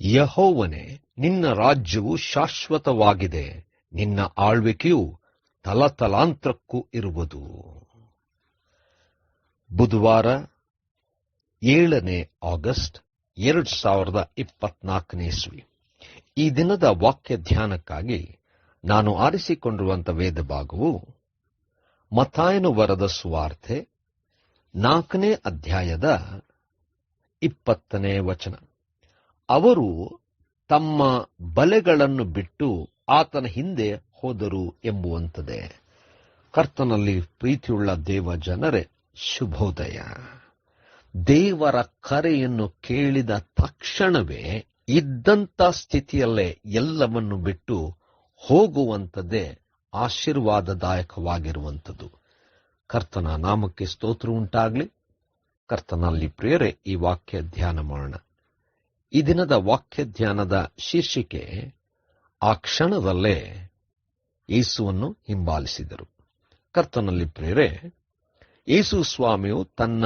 ಯಹೋವನೇ, ನಿನ್ನ ರಾಜ್ಯವು ಶಾಶ್ವತವಾಗಿದೆ, ನಿನ್ನ ಆಳ್ವಿಕೆಯು ತಲತಲಾಂತರಕ್ಕೂ ಇರುವುದು. ಬುಧವಾರ ಏಳನೇ ಆಗಸ್ಟ್ ಎರಡು ಸಾವಿರದ ಇಪ್ಪತ್ನಾಲ್ಕನೇ ಇಸ್ವಿ. ಈ ದಿನದ ವಾಕ್ಯ ಧ್ಯಾನಕ್ಕಾಗಿ ನಾನು ಆರಿಸಿಕೊಂಡಿರುವಂಥ ವೇದ ಭಾಗವು ಮತಾಯನು ವರದ ಸುವಾರ್ತೆ ನಾಲ್ಕನೇ ಅಧ್ಯಾಯದ ಇಪ್ಪತ್ತನೇ ವಚನ. ಅವರು ತಮ್ಮ ಬಲೆಗಳನ್ನು ಬಿಟ್ಟು ಆತನ ಹಿಂದೆ ಹೋದರು ಎಂಬುವಂತದೆ ಕರ್ತನಲ್ಲಿ ಪ್ರೀತಿಯುಳ್ಳ ದೇವ ಜನರೇ, ಶುಭೋದಯ. ದೇವರ ಕರೆಯನ್ನು ಕೇಳಿದ ತಕ್ಷಣವೇ ಇದ್ದಂಥ ಸ್ಥಿತಿಯಲ್ಲೇ ಎಲ್ಲವನ್ನು ಬಿಟ್ಟು ಹೋಗುವಂಥದ್ದೇ ಆಶೀರ್ವಾದದಾಯಕವಾಗಿರುವಂಥದ್ದು. ಕರ್ತನ ನಾಮಕ್ಕೆ ಸ್ತೋತ್ರ ಉಂಟಾಗಲಿ. ಕರ್ತನಲ್ಲಿ ಪ್ರೇರೆ ಈ ವಾಕ್ಯ ಧ್ಯಾನ ಮಾಡೋಣ. ಈ ದಿನದ ವಾಕ್ಯ ಧ್ಯಾನದ ಶೀರ್ಷಿಕೆ, ಆ ಕ್ಷಣದಲ್ಲೇ ಯೇಸುವನ್ನು ಹಿಂಬಾಲಿಸಿದರು. ಕರ್ತನಲ್ಲಿ ಪ್ರೇರೆ, ಯೇಸು ಸ್ವಾಮಿಯು ತನ್ನ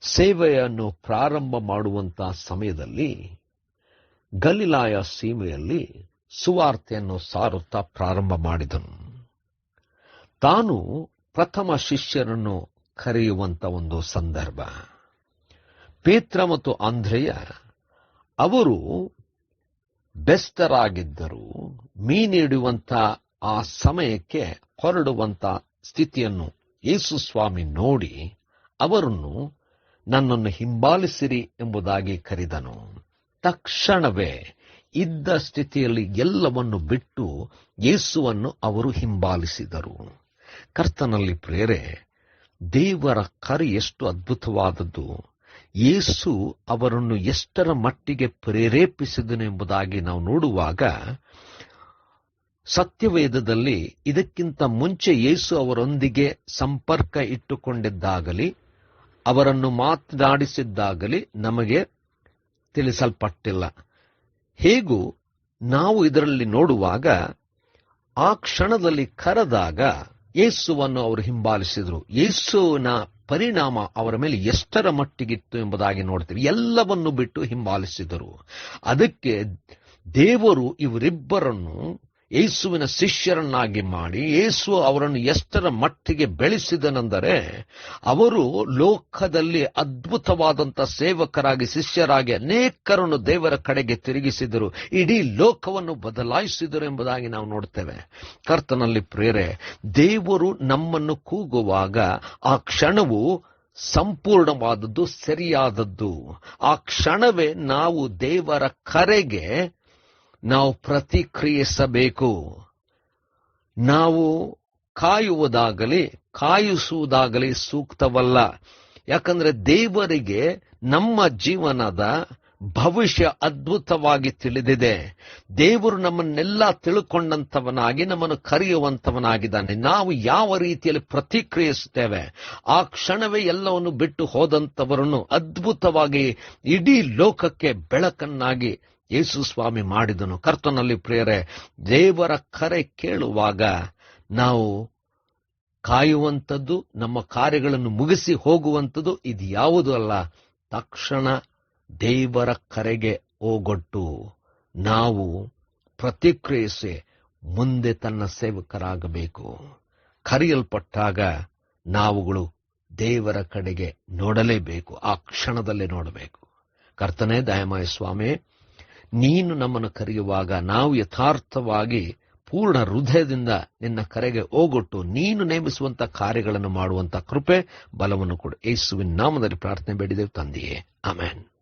ಸೇವೆಯನ್ನು ಪ್ರಾರಂಭ ಮಾಡುವಂತಹ ಸಮಯದಲ್ಲಿ ಗಲಿಲಾಯ ಸೀಮೆಯಲ್ಲಿ ಸುವಾರ್ತೆಯನ್ನು ಸಾರುತ್ತಾ ಪ್ರಾರಂಭ ಮಾಡಿದನು. ತಾನು ಪ್ರಥಮ ಶಿಷ್ಯರನ್ನು ಕರೆಯುವಂತ ಒಂದು ಸಂದರ್ಭ. ಪೇತ್ರ ಮತ್ತು ಆಂಧ್ರೇಯ ಅವರು ಬೆಸ್ತರಾಗಿದ್ದರು ಮೀನಿಡುವಂತ ಆ ಸಮಯಕ್ಕೆ ಹೊರಡುವಂತ ಸ್ಥಿತಿಯನ್ನು ಯೇಸು ಸ್ವಾಮಿ ನೋಡಿ ಅವರನ್ನು ನನ್ನನ್ನು ಹಿಂಬಾಲಿಸಿರಿ ಎಂಬುದಾಗಿ ಕರೆದನು. ತಕ್ಷಣವೇ ಇದ್ದ ಸ್ಥಿತಿಯಲ್ಲಿ ಎಲ್ಲವನ್ನು ಬಿಟ್ಟು ಯೇಸುವನ್ನು ಅವರು ಹಿಂಬಾಲಿಸಿದರು. ಕರ್ತನಲ್ಲಿ ಪ್ರೇರೆ, ದೇವರ ಕರೆ ಎಷ್ಟು ಅದ್ಭುತವಾದದ್ದು. ಯೇಸು ಅವರನ್ನು ಎಷ್ಟರ ಮಟ್ಟಿಗೆ ಪ್ರೇರೇಪಿಸಿದನು ಎಂಬುದಾಗಿ ನಾವು ನೋಡುವಾಗ ಸತ್ಯವೇದದಲ್ಲಿ ಇದಕ್ಕಿಂತ ಮುಂಚೆ ಯೇಸು ಅವರೊಂದಿಗೆ ಸಂಪರ್ಕ ಇಟ್ಟುಕೊಂಡಿದ್ದಾಗಲಿ, ಅವರನ್ನು ಮಾತನಾಡಿಸಿದ್ದಾಗಲಿ ನಮಗೆ ತಿಳಿಸಲ್ಪಟ್ಟಿಲ್ಲ. ಹೇಗೂ ನಾವು ಇದರಲ್ಲಿ ನೋಡುವಾಗ ಆ ಕ್ಷಣದಲ್ಲಿ ಕರೆದಾಗ ಯೇಸುವನ್ನು ಅವರು ಹಿಂಬಾಲಿಸಿದರು. ಯೇಸುವಿನ ಪರಿಣಾಮ ಅವರ ಮೇಲೆ ಎಷ್ಟರ ಮಟ್ಟಿಗಿತ್ತು ಎಂಬುದಾಗಿ ನೋಡ್ತೀವಿ. ಎಲ್ಲವನ್ನು ಬಿಟ್ಟು ಹಿಂಬಾಲಿಸಿದರು. ಅದಕ್ಕೆ ದೇವರು ಇವರಿಬ್ಬರನ್ನು ಯೇಸುವಿನ ಶಿಷ್ಯರನ್ನಾಗಿ ಮಾಡಿ ಯೇಸು ಅವರನ್ನು ಎಷ್ಟರ ಮಟ್ಟಿಗೆ ಬೆಳೆಸಿದನೆಂದರೆ ಅವರು ಲೋಕದಲ್ಲಿ ಅದ್ಭುತವಾದಂಥ ಸೇವಕರಾಗಿ, ಶಿಷ್ಯರಾಗಿ ಅನೇಕರನ್ನು ದೇವರ ಕಡೆಗೆ ತಿರುಗಿಸಿದರು. ಇಡೀ ಲೋಕವನ್ನು ಬದಲಾಯಿಸಿದರು ಎಂಬುದಾಗಿ ನಾವು ನೋಡ್ತೇವೆ. ಕರ್ತನಲ್ಲಿ ಪ್ರೇರೆ, ದೇವರು ನಮ್ಮನ್ನು ಕೂಗುವಾಗ ಆ ಕ್ಷಣವು ಸಂಪೂರ್ಣವಾದದ್ದು, ಸರಿಯಾದದ್ದು. ಆ ಕ್ಷಣವೇ ನಾವು ದೇವರ ಕರೆಗೆ ನಾವು ಪ್ರತಿಕ್ರಿಯಿಸಬೇಕು. ನಾವು ಕಾಯುವುದಾಗಲಿ, ಕಾಯಿಸುವುದಾಗಲಿ ಸೂಕ್ತವಲ್ಲ. ಯಾಕಂದ್ರೆ ದೇವರಿಗೆ ನಮ್ಮ ಜೀವನದ ಭವಿಷ್ಯ ಅದ್ಭುತವಾಗಿ ತಿಳಿದಿದೆ. ದೇವರು ನಮ್ಮನ್ನೆಲ್ಲ ತಿಳ್ಕೊಂಡಂಥವನಾಗಿ, ನಮ್ಮನ್ನು ಕರೆಯುವಂತವನಾಗಿದ್ದಾನೆ ನಾವು ಯಾವ ರೀತಿಯಲ್ಲಿ ಪ್ರತಿಕ್ರಿಯಿಸುತ್ತೇವೆ? ಆ ಕ್ಷಣವೇ ಎಲ್ಲವನ್ನು ಬಿಟ್ಟು ಹೋದಂಥವರನ್ನು ಅದ್ಭುತವಾಗಿ ಇಡೀ ಲೋಕಕ್ಕೆ ಬೆಳಕನ್ನಾಗಿ ಯೇಸು ಸ್ವಾಮಿ ಮಾಡಿದನು. ಕರ್ತನಲ್ಲಿ ಪ್ರೇರೆ ದೇವರ ಕರೆ ಕೇಳುವಾಗ ನಾವು ಕಾಯುವಂಥದ್ದು, ನಮ್ಮ ಕಾರ್ಯಗಳನ್ನು ಮುಗಿಸಿ ಹೋಗುವಂಥದ್ದು ಇದು ಯಾವುದೂ ಅಲ್ಲ? ತಕ್ಷಣ ದೇವರ ಕರೆಗೆ ಓಗೊಟ್ಟು ನಾವು ಪ್ರತಿಕ್ರಿಯಿಸಿ ಮುಂದೆ ತನ್ನ ಸೇವಕರಾಗಬೇಕು. ಕರೆಯಲ್ಪಟ್ಟಾಗ ನಾವುಗಳು ದೇವರ ಕಡೆಗೆ ನೋಡಲೇಬೇಕು, ಆ ಕ್ಷಣದಲ್ಲೇ ನೋಡಬೇಕು. ಕರ್ತನೇ ದಯಮಾಯ ಸ್ವಾಮಿ ನೀನು ನಮ್ಮನ್ನು ಕರೆಯುವಾಗ ನಾವು ಯಥಾರ್ಥವಾಗಿ ಪೂರ್ಣ ಹೃದಯದಿಂದ ನಿನ್ನ ಕರೆಗೆ ಹೋಗೊಟ್ಟು ನೀನು ನೇಮಿಸುವಂತ ಕಾರ್ಯಗಳನ್ನು ಮಾಡುವಂತ ಕೃಪೆ, ಬಲವನ್ನು ಕೊಡು. ಯೇಸುವಿನ ನಾಮದಲ್ಲಿ ಪ್ರಾರ್ಥನೆ ಬೇಡಿದೆವು ತಂದೆಯೇ. ಆಮೇನ್.